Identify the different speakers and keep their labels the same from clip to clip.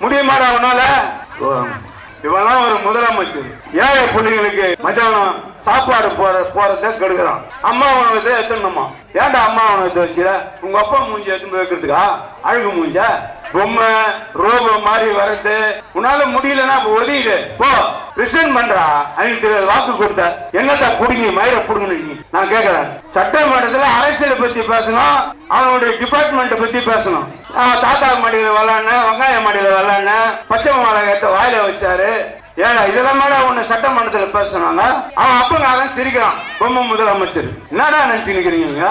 Speaker 1: முடியுமாடா அவனால இவெல்லாம் ஒரு முதலமைச்சர். ஏழை பிள்ளைங்களுக்கு மத்தியானம் சாப்பாடு போற போறத கெடுக்கிறான். அம்மா உணவத்தை எத்தணுமா? ஏன்டா அம்மா உணவத்தை வச்சுல உங்க அப்பா மூஞ்சி எடுத்து வைக்கிறதுக்கா அழுகு மூஞ்ச? பொம்மை ரோபோ மாதிரி வரது உன்னால முடியலன்னா ஒதுங்கிடு போ. ரிசைன் பண்றா. அன்னைக்கு வாக்கு கொடுத்த. என்னத்தா குடுங்கி மயிர புடுங்க நான் கேக்குறேன். சட்டமன்றத்தில் அரசியலை பத்தி பேசணும் அவனுடைய டிபார்ட்மெண்ட் பத்தி பேசணும். தாத்தா மாடியில் வரலான்னு வெங்காய மாடியில் வரலான்னு பச்சை மிளகாயத்தை வாயில வச்சாரு. ஏடா இதெல்லாம் மேல ஒண்ணு சட்டமன்றத்தில் பேசுனாங்க. அவன் அப்பங்காரன் சிரிக்கிறான். பொம்மை முதலமைச்சர். என்னடா நினைச்சு நிக்கிறீங்க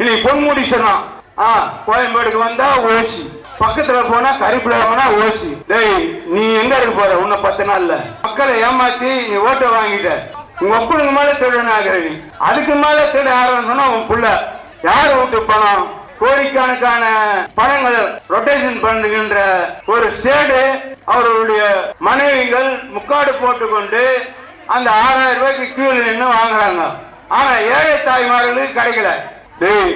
Speaker 1: இன்னைக்கு பொன்முடி சொன்னான். ஆ கோயம்பேடுக்கு வந்தா ஓசி. பக்கத்துல போனா கருப்புல போனா ஓசி. டேய் நீ எங்க இருக்க போற? உன்ன பத்து நாள்ல. மக்களை ஏமாத்தி நீ ஓட்டை வாங்கிட்ட. உங்க ஒப்பனுக்கு மேல திருடன் ஆகிற அதுக்கு மேல திருட ஆரம்பிச்சோன்னா உன் புள்ள. யார் வீட்டு பணம்? கோடிக்கணக்கான பணங்கள் ரொட்டேஷன் பண்ணுகின்ற ஒரு சேடு அவர்களுடைய மனைவிகள் முக்காடு போட்டுக்கொண்டு அந்த ஆறாயிரம் ரூபாய்க்கு கீழே நின்று வாங்குறாங்க. ஆனா ஏழை தாய்மார்களுக்கு கிடைக்கல. டேய்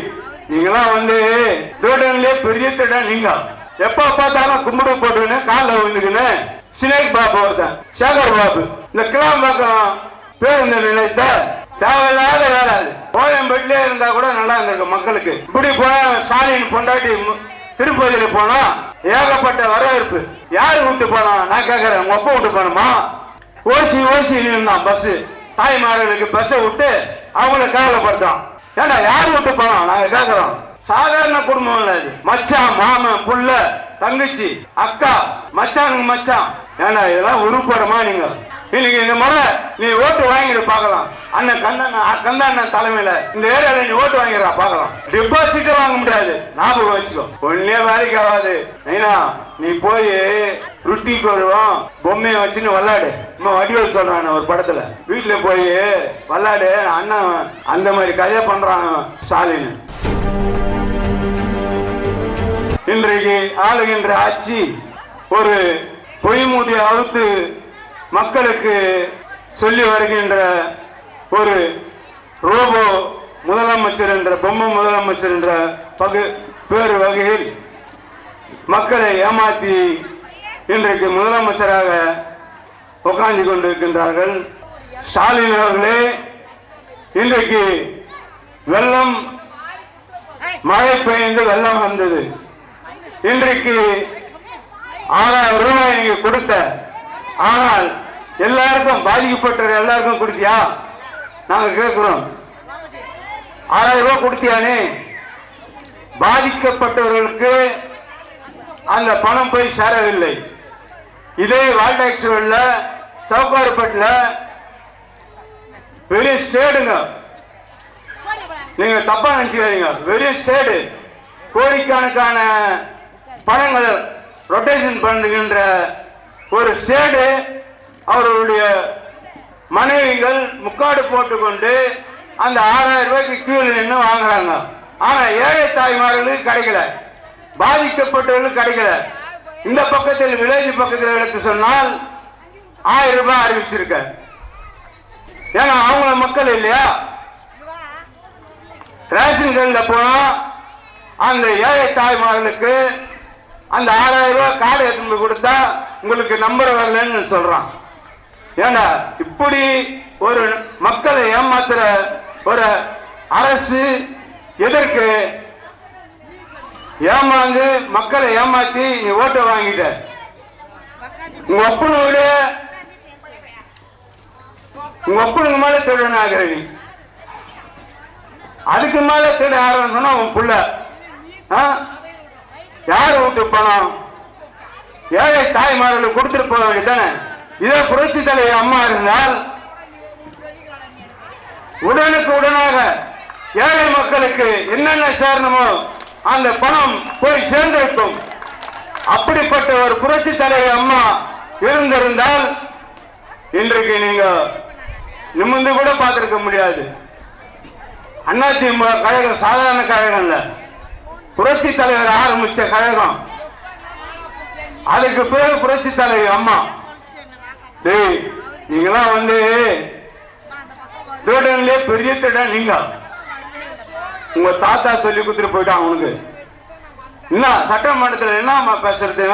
Speaker 1: நீங்களாம் வந்து திருடன்லயே பெரிய திருடன் நீங்க. எப்ப பார்த்தாலும் கும்பிடு போட்டுக்கின்னு காலில் விழுந்துக்கின்னு சினேக் பாபு ஒருத்தன் சேகர் பாபு. இந்த கிளாம்பாக்கம் பேருந்து நிலையத்த தேவையில்லாத வேலை. அது கோயம்பேட்டிலே இருந்தா கூட நல்லா இருந்திருக்கு மக்களுக்கு. இப்படி போனா ஸ்டாலின் கொண்டாட்டி திருப்பதியில் திருப்பதியில போனா ஏகப்பட்ட வரவேற்பு. யாரு விட்டு போனா? நான் கேக்குறேன் உங்க அப்பா விட்டு போனோமா ஓசி ஓசி நின்றான் பஸ் தாய்மார்களுக்கு பஸ்ஸை விட்டு அவங்கள கேவலப்படுத்தான் ஏன்னா யார் விட்டு போனோம் நாங்க கேக்குறோம் சாதாரண குடும்பம் இல்ல இது. மச்சான் மாமன் புள்ள தங்கச்சி அக்கா மச்சானுங்க மச்சான். ஏன்னா இதெல்லாம் உருப்படமா நீங்க? இன்னைக்கு இந்த முறை நீ ஓட்டு வாங்கிட்டு பார்க்கலாம். அண்ணன் கண்ணன் கந்தாண்ணன் தலைமையில இந்த ஏரியால நீ ஓட்டு வாங்கிடுறா பார்க்கலாம். டெபாசிட் வாங்க முடியாது. ஞாபகம் வச்சுக்கோ. ஒன்னே வேலைக்கு ஆகாது. ஏன்னா நீ போய் ருட்டிக்கு வருவோம் பொம்மையை வச்சுன்னு விளாடு நம்ம வடிவல் சொல்றான் ஒரு படத்துல. வீட்டுல போய் விளாடு அண்ணன் அந்த மாதிரி கதையை பண்றான் ஸ்டாலின். இன்றைக்கு ஆளுகின்ற ஆட்சி ஒரு பொய்மூடியை அவுத்து மக்களுக்கு சொல்லி வருகின்ற ஒரு ரோபோ முதலமைச்சர் என்ற பொம்மை முதலமைச்சர் என்ற பகு பேரு வகையில் மக்களை ஏமாற்றி இன்றைக்கு முதலமைச்சராக உட்கார்ந்து கொண்டிருக்கின்றார்கள். ஸ்டாலின் அவர்களே இன்றைக்கு வெள்ளம் மழை பெய்ந்து வெள்ளம் வந்தது. இன்றைக்கு ஆறாயிரம் ரூபாய் நீங்க கொடுத்த ஆனால் எல்லாருக்கும் பாதிக்கப்பட்ட எல்லாருக்கும் கொடுத்தியா? நாங்க கேட்கிறோம் ஆறாயிரம் ரூபாய் கொடுத்தியானே? பாதிக்கப்பட்டவர்களுக்கு அந்த பணம் போய் சேரவில்லை. இதே வால்டாக்ஸ்வெல்ல சவுகார்பேட்டில் வெளியே சேடுங்க. நீங்க தப்பா நினைச்சுக்காதீங்க. வெளிய சேடு. கோடிக்கணக்கான பணங்கள் ரொட்டேஷன் பண்ணுகின்ற ஒரு சேடு அவர்களுடைய மனைவிகள் முக்காடு போட்டுக்கொண்டு அந்த ஆறாயிரம் ரூபாய்க்கு கீழே நின்று வாங்குறாங்க. ஆனா ஏழை தாய்மார்களுக்கு கிடைக்கல. பாதிக்கப்பட்டவர்களுக்கு கிடைக்கல. இந்த பக்கத்தில் வில்லேஜ் பக்கத்தில் எடுத்து சொன்னால் ஆயிரம் ரூபாய் அறிவிச்சிருக்க. ஏன்னா அவங்க மக்கள் இல்லையா? ரேஷன் கடையில் போனா அந்த ஏழை தாய்மார்களுக்கு அந்த ஆறாயிரம் ரூபாய் காலை எடுத்து கொடுத்தா உங்களுக்கு நம்பர் வரலன்னு சொல்றான். ஏண்டா இப்படி ஒரு மக்களை ஏமாத்துற ஒரு அரசு எதற்கு? ஏமாந்து மக்களை ஏமாத்தி நீ ஓட்டை வாங்கிட்ட. உங்க ஒப்பனுடைய உங்க ஒப்பனுக்கு மேல திருடன் ஆகிற நீ. அதுக்கு மேல திருட ஆரம்பிச்சோன்னா உன் புள்ள. ஆ? யார் வீட்டு பணம் ஏழை தாய்மார்களுக்கு கொடுத்துட்டு போவாங்க தானே? இதே புரட்சி தலைவர் அம்மா இருந்தால் உடனுக்கு உடனாக ஏழை மக்களுக்கு என்னென்ன சேரணுமோ அந்த பணம் போய் சேர்ந்திருக்கும். அப்படிப்பட்ட ஒரு புரட்சி தலைவர் அம்மா இருந்திருந்தால் இன்றைக்கு நீங்க நிமிர்ந்து கூட பார்த்திருக்க முடியாது. அதிமுக கழகம் சாதாரண கழகம் இல்லை. புரட்சி தலைவர் ஆரம்பிச்ச கழகம்? அதுக்கு பிறகு புரட்சி தலைவர் அம்மா. டேய் நீங்களாம் வந்து திருடன்லயே பெரிய திருடன் நீங்க. உங்க தாத்தா சொல்லி கொடுத்துட்டு போயிட்டான் உனக்கு என்ன சட்டமன்றத்தில் என்னம்மா பேசுறது?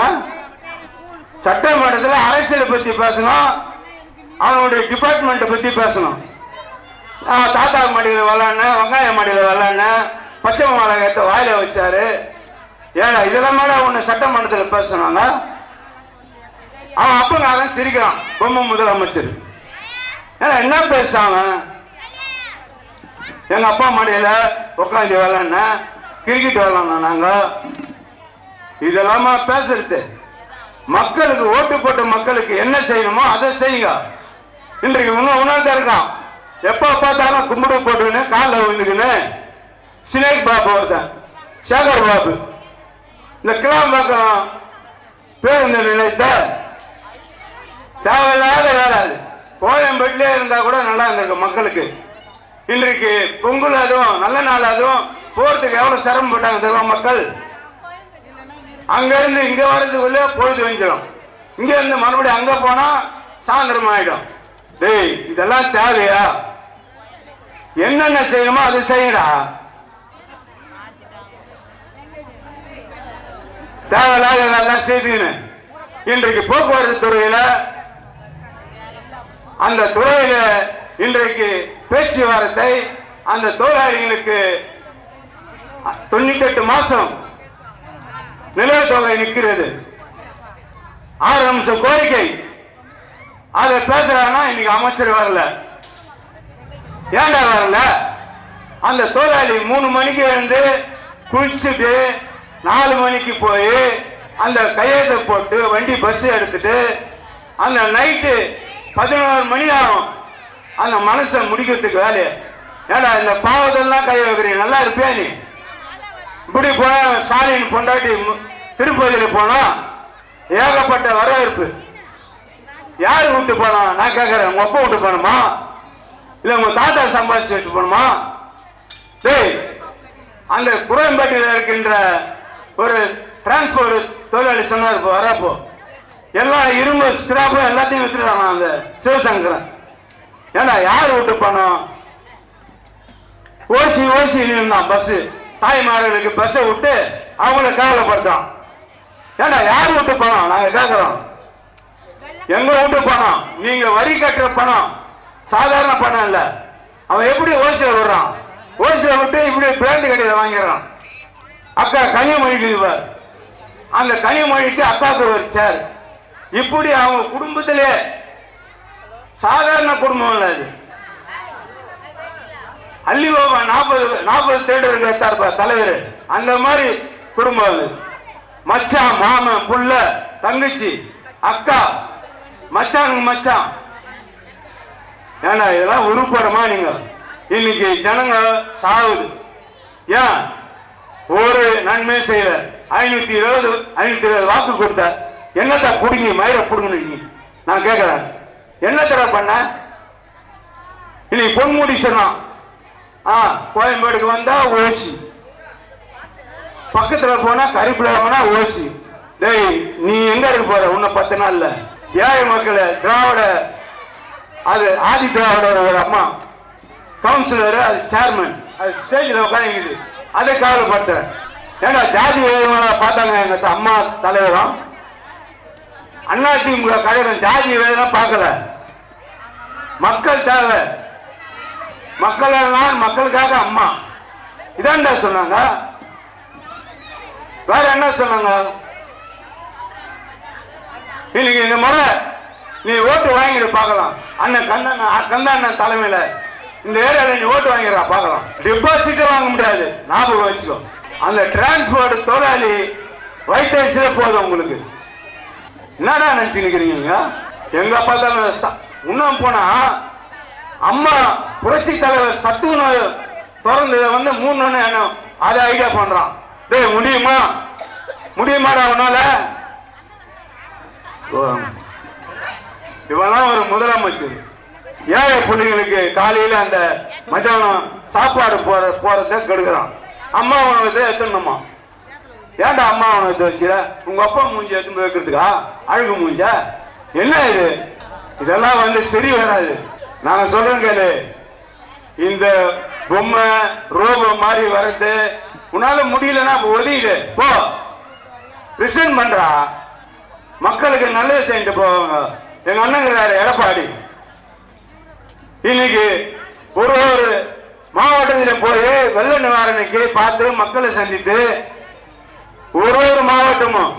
Speaker 1: சட்டமன்றத்தில் அரசியலை பத்தி பேசணும். அவனுடைய டிபார்ட்மெண்ட்டை பத்தி பேசணும். தாத்தா மாடியில் விளாட்ன வெங்காய மாடியில் விளாட்ன பச்சை மிளகாயத்தை வாயில வச்சாரு. ஏடா இதெல்லாம் மேல ஒன்று சட்டமன்றத்தில் பேசணுங்க அவன் அப்பங்காரன் சிரிக்கிறான். பொம்மை முதலமைச்சர். ஏன்னா என்ன பேசுறாங்க? எங்க அப்பா மடியில உட்காந்து விளாட்ன கிரிக்கெட் விளாட்னோம் நாங்க. இதெல்லாமா பேசுறது? மக்களுக்கு ஓட்டு போட்ட மக்களுக்கு என்ன செய்யணுமோ அதை செய்யுங்க. இன்றைக்கு இன்னும் உணர்ந்து இருக்கான். எப்போ பார்த்தாலும் கும்பிடு போட்டுக்கின்னு காலில் விழுந்துக்கின்னு ஸ்னேக் பாபு சேகர் பாபு. இந்த கிளாம்பாக்கம் பேருந்து நிலையத்தை தேவையில்லாத வேறாது கோயம்பேட்டிலே இருந்தால் கூட நல்லா இருந்திருக்கும் மக்களுக்கு. இன்றைக்கு பொங்கல் அதுவும் நல்ல நாள் அதுவும் போகிறதுக்கு எவ்வளோ சிரமப்பட்டாங்க தெரியுமா மக்கள்? அங்கேருந்து இங்கே வர்றதுக்குள்ளே பொழுது வந்துடும் இங்கேருந்து மறுபடியும் அங்கே போனால் சாயந்தரம் ஆகிடும் டேய் இதெல்லாம் தேவையா? என்னென்ன செய்யணுமோ அது செய்யடா. தேவையில்லாத இதெல்லாம் செய்துன்னு இன்றைக்கு போக்குவரத்து துறையில அந்த துறையில இன்றைக்கு பேச்சுவார்த்தை அந்த தொழிலாளிகளுக்கு தொண்ணூத்தி எட்டு மாசம் நிலுவைத் தொகை நிற்கிறது ஆறு அம்சம் கோரிக்கை. அதை பேசுறாங்கன்னா இன்னைக்கு அமைச்சர் வரல. ஏன்டா வரல? அந்த தொழிலாளி மூணு மணிக்கு வந்து குளிச்சுட்டு நாலு மணிக்கு போய் அந்த கையெழுத்தை போட்டு வண்டி பஸ் எடுத்துட்டு அந்த நைட்டு பதினோரு மணி ஆகும். அந்த மனசை முடிக்கிறதுக்கு வேலையை ஏடா இந்த பாவத்தெல்லாம் கையை வைக்கிறீங்க. நல்லா இருப்பியா நீ? இப்படி போன ஸ்டாலின் பொண்டாட்டி திருப்பதியில் போனா ஏகப்பட்ட வரவேற்பு. யார் விட்டு போனா? நான் கேட்கறேன் உங்க அப்பா விட்டு போனோமா இல்ல உங்க தாத்தா சம்பாதிச்சு விட்டு போனோமா டேய் அந்த குரம்பேட்டையில் இருக்கின்ற ஒரு டிரான்ஸ்போர்ட் தொழிலாளி சொன்னார் இப்போ வரப்போ எல்லா இரும்பு ஸ்கிராப்பும் எல்லாத்தையும் வித்துறாங்க அந்த சிவசங்கரன். ஏன்னா யார் விட்டு பணம் ஓசி ஓசி நின்றான் பஸ் தாய்மார்களுக்கு பஸ்ஸை விட்டு அவங்கள கவலைப்படுத்தான் ஏன்னா யார் விட்டு பணம் நாங்க கேட்கிறோம் எங்க விட்டு பணம் நீங்க வரி கட்டுற பணம் சாதாரண பணம் இல்ல. அவன் எப்படி ஓசியில் விடுறான்? ஓசில விட்டு இப்படி பிராண்டு கடையில் வாங்கிடுறான். அக்கா கனிமொழிக்கு இவர் அந்த கனிமொழிக்கு அக்காவுக்கு ஒரு சேர். இப்படி அவங்க குடும்பத்திலே சாதாரண குடும்பம் இல்ல அது. அள்ளிபாபா நாற்பது நாற்பது தேட்டருக்கு எடுத்தாருப்பா தலைவர். அந்த மாதிரி குடும்பம் அது. மச்சான் மாமன் புள்ள தங்கச்சி அக்கா மச்சான் மச்சான். ஏன்னா இதெல்லாம் உருப்படமா நீங்க. இன்னைக்கு ஜனங்க சாவுது. ஏன்? ஒரு நன்மை செய்யல ஐநூத்தி இருபது ஐநூத்தி இருபது வாக்கு கொடுத்த என்னத்த புடுங்கி மயிர புடுங்க நீ நான் கேட்கிறேன் என்ன தர பண்ண? இன்னைக்கு பொன்முடி சொன்னான் ஆ கோயம்பேடுக்கு வந்தா ஓசி. பக்கத்துல போனா கருப்புல போனா ஓசி. டேய் நீ எங்க இருக்க போற? இன்னும் பத்து நாள்ல. ஏழை மக்களை திராவிட அது ஆதி திராவிட ஒரு அம்மா. கவுன்சிலர் அது சேர்மன் அது ஸ்டேஜில் உட்காந்துக்குது அதை கவலைப்பட்டேன் ஏன்னா ஜாதி பார்த்தாங்க எங்க அம்மா தலைவரும். அண்ணா திமுக கழகம் ஜாதி வேதனை பார்க்கல. மக்கள் தேவை. மக்கள் மக்களுக்காக அம்மா. இதான்டா சொன்னாங்க. வேற என்ன சொன்னாங்க? இன்னைக்கு இந்த முறை நீ ஓட்டு வாங்கிட்டு பார்க்கலாம். அண்ணன் கண்ணன் கந்தண்ணன் தலைமையில. இந்த ஏரியால நீ ஓட்டு வாங்கிடுறா பார்க்கலாம். டெபாசிட்டே வாங்க முடியாது. ஞாபகம் வச்சுக்கோ. அந்த டிரான்ஸ்போர்ட் தொழிலாளி வைத்தறிச்சலே போதும் உங்களுக்கு. என்னடா நினச்சி நிற்கிறீங்க எங்க பார்த்தாலும் ச- இன்னும் போனா அம்மா புரட்சி தலைவர் சத்து திறந்து வந்து மூணு ஒன்று அதை ஐடியா பண்றான். டேய் முடியுமா? முடியுமாடா உன்னால? ஓ. இவெல்லாம் ஒரு முதலமைச்சர். ஏழை பிள்ளைங்களுக்கு காலையில அந்த மத்தியானம் சாப்பாடு போற போறத கெடுக்கிறான். அம்மா உணவத்தை எத்தணுமா ஏன்டா அம்மா உணவத்தை வச்சுற? உங்க அப்பா மூஞ்சி எத்தனை வைக்கிறதுக்கா? அழுகு மூஞ்ச? என்ன இது? இதெல்லாம் வந்து சரி வராது. நாங்க சொல்றோம் கேளு. இந்த பொம்மை ரோபோ மாதிரி வர்றது உன்னால முடியலன்னா அப்ப ஒதுங்கிடு போ. ரிசைன் பண்றா. மக்களுக்கு நல்லது செஞ்சுட்டு போவாங்க. எங்க அண்ணங்கிறாரு எடப்பாடி. இன்னைக்கு ஒரு ஒரு மாவட்டத்தில் போய் வெள்ள நிவாரணிக்கு பார்த்து மக்களை சந்தித்து ஒரு ஒரு மாவட்டமும்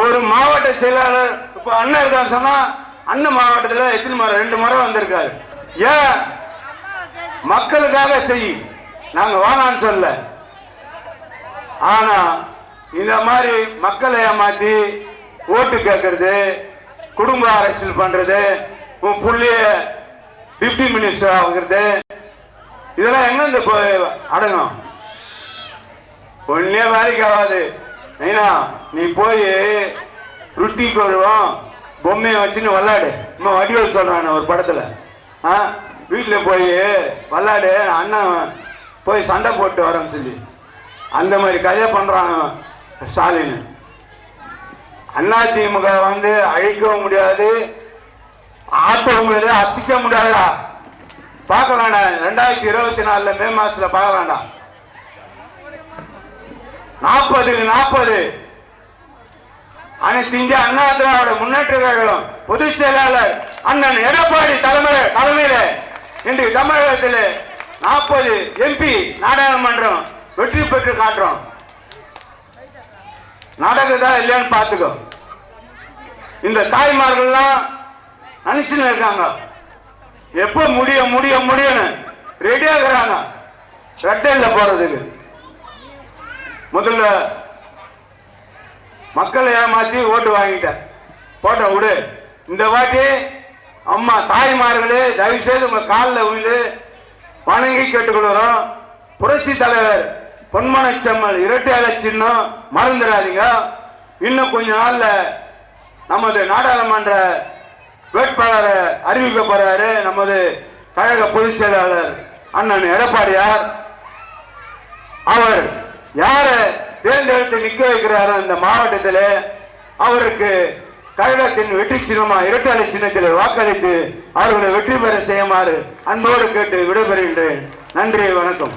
Speaker 1: ஒரு மாவட்ட செயலாளர் இப்ப அண்ணன் இருக்கான்னு சொன்னா அண்ணன் மாவட்டத்தில் எத்தனை முறை ரெண்டு முறை வந்திருக்காரு. ஏன்? மக்களுக்காக செய் நாங்க வேணான்னு சொல்ல. ஆனா இந்த மாதிரி மக்களை ஏமாத்தி ஓட்டு கேட்கறது குடும்ப அரசியல் பண்றது உன் புள்ளிய டிப்டி மினிஸ்டர் ஆகுறது இதெல்லாம் எங்க இந்த அடங்கும்? ஒன்னே வேலைக்கு ஆகாது. நைனா நீ போய் ருட்டிக்கு வருவோம். பொம்மையை வச்சுன்னு விளாடு இன்னும் வடிவல் சொல்றான் ஒரு படத்துல. ஆ வீட்டில் போய் விளாடு அண்ணன் போய் சண்டை போட்டு வரேன்னு சொல்லி. அந்த மாதிரி கதையை பண்றான் ஸ்டாலின். அண்ணா திமுக வந்து அழிக்கவும் முடியாது. ஆட்டவும் முடியாது அசிக்க பார்க்க வேண்டாம். ரெண்டாயிரத்தி இருபத்தி நாலுல மே மாசத்துல பார்க்க வேண்டாம். நாற்பது. அனைத்து இந்திய அண்ணா திராவிட முன்னேற்ற கழகம் பொதுச் செயலாளர் அண்ணன் எடப்பாடி தலைமை தலைமையில இன்று தமிழகத்தில் நாற்பது எம்பி நாடாளுமன்றம் வெற்றி பெற்று காட்டுறோம். நடக்குதா இல்லையான்னு பார்த்துக்கோ. இந்த தாய்மார்கள்லாம் நினைச்சுன்னு இருக்காங்க. எப்போ முடிய முடிய முடியும்னு ரெடியா இருக்கிறாங்க. ரெட்டையில போறதுக்கு. முதல்ல மக்களை ஏமாத்தி ஓட்டு வாங்கிட்டேன். போட்ட விடு. இந்த வாட்டி அம்மா தாய்மார்களே தயவு செய்து உங்க காலில் விழுந்து வணங்கி கேட்டுக்கொள்கிறோம். புரட்சி தலைவர் பொன்மன செம்மல் இரட்டையாள சின்னம் மறந்துடாதீங்க. இன்னும் கொஞ்ச நாள்ல நமது நாடாளுமன்ற வேட்பாளரை அறிவிக்க போறாரு நமது கழக பொதுச் செயலாளர் அண்ணன் எடப்பாடியார். அவர் யாரை தேர்ந்தெடுத்து நிக்க வைக்கிறாரோ இந்த மாவட்டத்தில் அவருக்கு கழகத்தின் வெற்றி சின்னமா இரட்டை சின்னத்தில் வாக்களித்து அவர்களை வெற்றி பெற செய்யுமாறு அன்போடு கேட்டு விடைபெறுகின்றேன். நன்றி வணக்கம்.